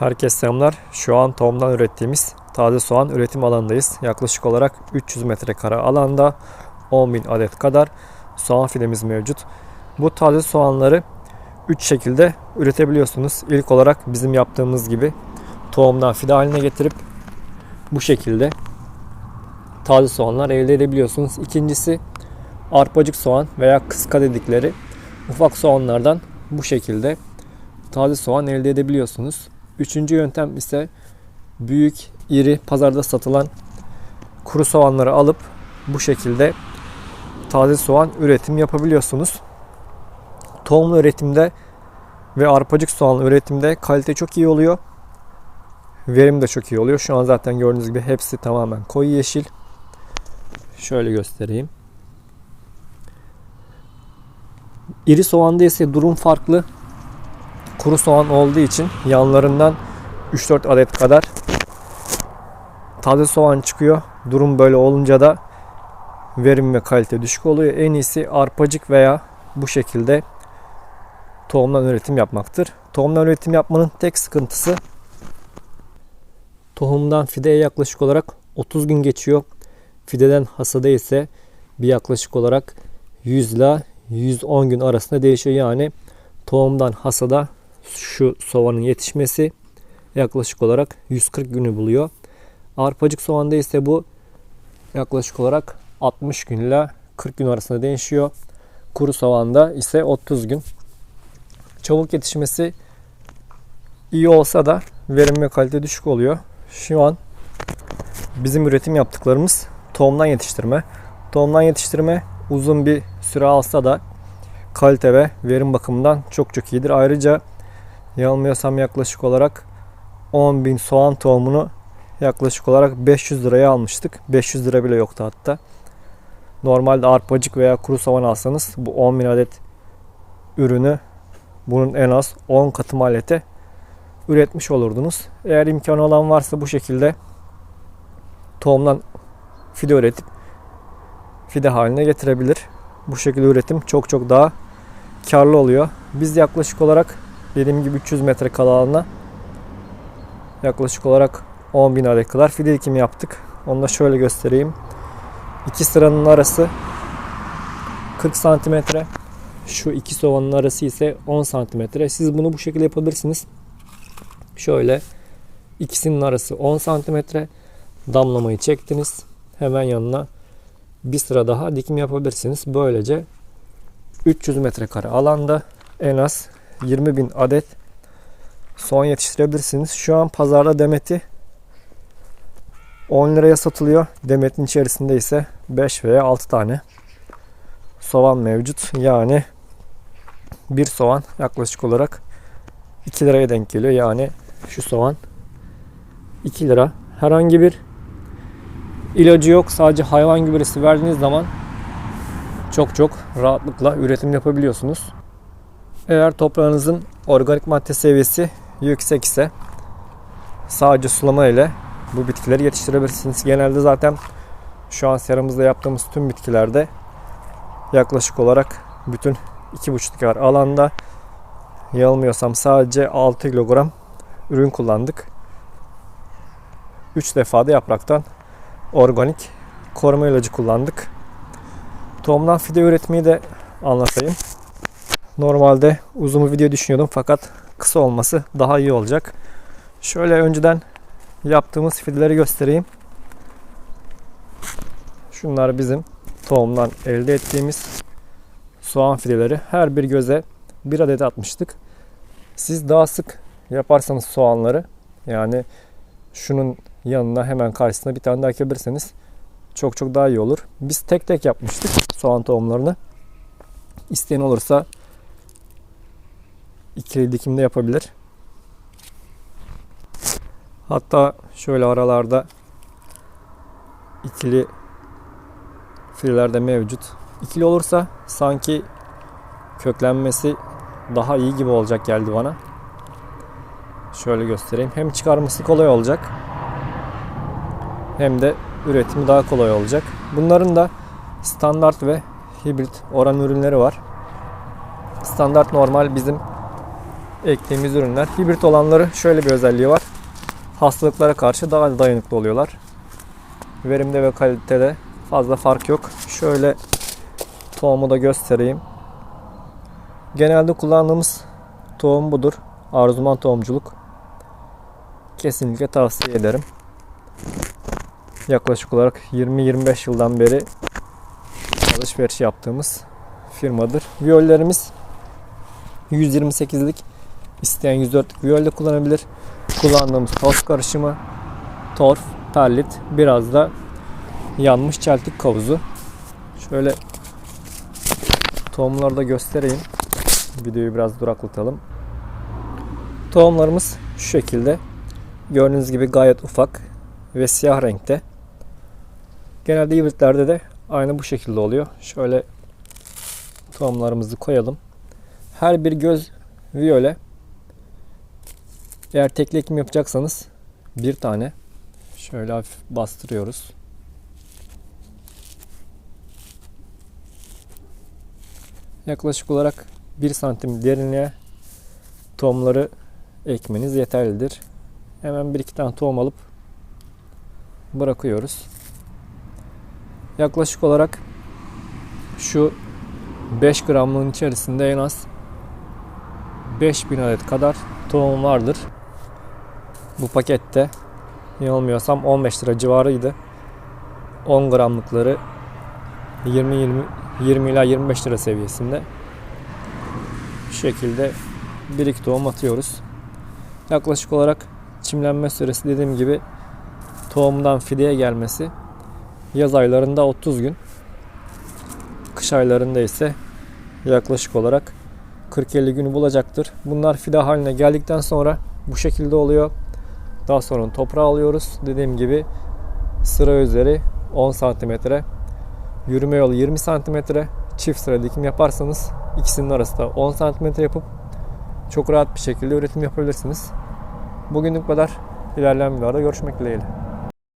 Herkese selamlar. Şu an tohumdan ürettiğimiz taze soğan üretim alanındayız. Yaklaşık olarak 300 metrekare alanda 10.000 adet kadar soğan filemiz mevcut. Bu taze soğanları 3 şekilde üretebiliyorsunuz. İlk olarak bizim yaptığımız gibi tohumdan fide haline getirip bu şekilde taze soğanlar elde edebiliyorsunuz. İkincisi arpacık soğan veya kıska dedikleri ufak soğanlardan bu şekilde taze soğan elde edebiliyorsunuz. Üçüncü yöntem ise büyük, iri, pazarda satılan kuru soğanları alıp bu şekilde taze soğan üretim yapabiliyorsunuz. Tohumlu üretimde ve arpacık soğan üretimde kalite çok iyi oluyor. Verim de çok iyi oluyor. Şu an zaten gördüğünüz gibi hepsi tamamen koyu yeşil. Şöyle göstereyim. İri soğanda ise durum farklı. Kuru soğan olduğu için yanlarından 3-4 adet kadar taze soğan çıkıyor. Durum böyle olunca da verim ve kalite düşük oluyor. En iyisi arpacık veya bu şekilde tohumdan üretim yapmaktır. Tohumdan üretim yapmanın tek sıkıntısı tohumdan fideye yaklaşık olarak 30 gün geçiyor. Fideden hasada ise bir yaklaşık olarak 100 ile 110 gün arasında değişiyor. Yani tohumdan hasada şu soğanın yetişmesi yaklaşık olarak 140 günü buluyor. Arpacık soğanda ise bu yaklaşık olarak 60 gün ile 40 gün arasında değişiyor. Kuru soğanda ise 30 gün. Çabuk yetişmesi iyi olsa da verim ve kalite düşük oluyor. Şu an bizim üretim yaptıklarımız tohumdan yetiştirme. Tohumdan yetiştirme uzun bir süre alsa da kalite ve verim bakımından çok çok iyidir. Ayrıca yanılmıyorsam yaklaşık olarak 10.000 soğan tohumunu yaklaşık olarak 500 liraya almıştık. 500 lira bile yoktu hatta. Normalde arpacık veya kuru soğan alsanız bu 10.000 adet ürünü bunun en az 10 katı maliyete üretmiş olurdunuz. Eğer imkanı olan varsa bu şekilde tohumdan fide üretip fide haline getirebilir. Bu şekilde üretim çok çok daha karlı oluyor. Biz yaklaşık olarak dediğim gibi 300 metre kala alana yaklaşık olarak 10 bin adet kadar fide dikimi yaptık. Onu da şöyle göstereyim. İki sıranın arası 40 santimetre. Şu iki sovanın arası ise 10 santimetre. Siz bunu bu şekilde yapabilirsiniz. Şöyle ikisinin arası 10 santimetre. Damlamayı çektiniz. Hemen yanına bir sıra daha dikim yapabilirsiniz. Böylece 300 metrekare alanda en az 20 bin adet soğan yetiştirebilirsiniz. Şu an pazarda demeti 10 liraya satılıyor. Demetin içerisinde ise 5 veya 6 tane soğan mevcut. Yani bir soğan yaklaşık olarak 2 liraya denk geliyor. Yani şu soğan 2 lira. Herhangi bir ilacı yok. Sadece hayvan gübresi verdiğiniz zaman çok çok rahatlıkla üretim yapabiliyorsunuz. Eğer toprağınızın organik madde seviyesi yüksek ise sadece sulama ile bu bitkileri yetiştirebilirsiniz. Genelde zaten şu an seramızda yaptığımız tüm bitkilerde yaklaşık olarak bütün 2,5 dekar alanda yanılmıyorsam sadece 6 kilogram ürün kullandık. 3 defa da yapraktan organik koruma ilacı kullandık. Tohumdan fide üretmeyi de anlatayım. Normalde uzun bir video düşünüyordum fakat kısa olması daha iyi olacak. Şöyle önceden yaptığımız fideleri göstereyim. Şunlar bizim tohumdan elde ettiğimiz soğan fideleri. Her bir göze bir adet atmıştık. Siz daha sık yaparsanız soğanları yani şunun yanına hemen karşısına bir tane daha ekleyebilirseniz çok çok daha iyi olur. Biz tek tek yapmıştık soğan tohumlarını. İsteyen olursa ikili dikimde yapabilir. Hatta şöyle aralarda ikili fileler de mevcut. İkili olursa sanki köklenmesi daha iyi gibi olacak geldi bana. Şöyle göstereyim. Hem çıkarması kolay olacak. Hem de üretimi daha kolay olacak. Bunların da standart ve hibrit oran ürünleri var. Standart normal bizim ektiğimiz ürünler. Hibrit olanları şöyle bir özelliği var. Hastalıklara karşı daha dayanıklı oluyorlar. Verimde ve kalitede fazla fark yok. Şöyle tohumu da göstereyim. Genelde kullandığımız tohum budur. Arzuman tohumculuk. Kesinlikle tavsiye ederim. Yaklaşık olarak 20-25 yıldan beri alışveriş yaptığımız firmadır. Viyollerimiz 128'lik isteyen 104'lük viyol de kullanabilir. Kullandığımız toz karışımı, torf, perlit, biraz da yanmış çeltik kavuzu. Şöyle tohumları da göstereyim. Videoyu biraz duraklatalım. Tohumlarımız şu şekilde. Gördüğünüz gibi gayet ufak ve siyah renkte. Genelde hibritlerde de aynı bu şekilde oluyor. Şöyle tohumlarımızı koyalım. Her bir göz viyole eğer tekli ekim yapacaksanız bir tane şöyle hafif bastırıyoruz. Yaklaşık olarak 1 santim derinliğe tohumları ekmeniz yeterlidir. Hemen bir iki tane tohum alıp bırakıyoruz. Yaklaşık olarak şu 5 gramlığın içerisinde en az 5000 adet kadar tohum vardır. Bu pakette yanılmıyorsam 15 lira civarıydı. 10 gramlıkları 20 20 20 ila 25 lira seviyesinde. Şu şekilde bir iki tohum atıyoruz. Yaklaşık olarak çimlenme süresi dediğim gibi tohumdan fideye gelmesi yaz aylarında 30 gün. Kış aylarında ise yaklaşık olarak 40-50 günü bulacaktır. Bunlar fide haline geldikten sonra bu şekilde oluyor. Daha sonra toprağı alıyoruz. Dediğim gibi sıra üzeri 10 santimetre, yürüme yolu 20 santimetre, çift sıra dikim yaparsanız ikisinin arasında 10 santimetre yapıp çok rahat bir şekilde üretim yapabilirsiniz. Bugünlük bu kadar. İlerleyen videolarda görüşmek dileğiyle.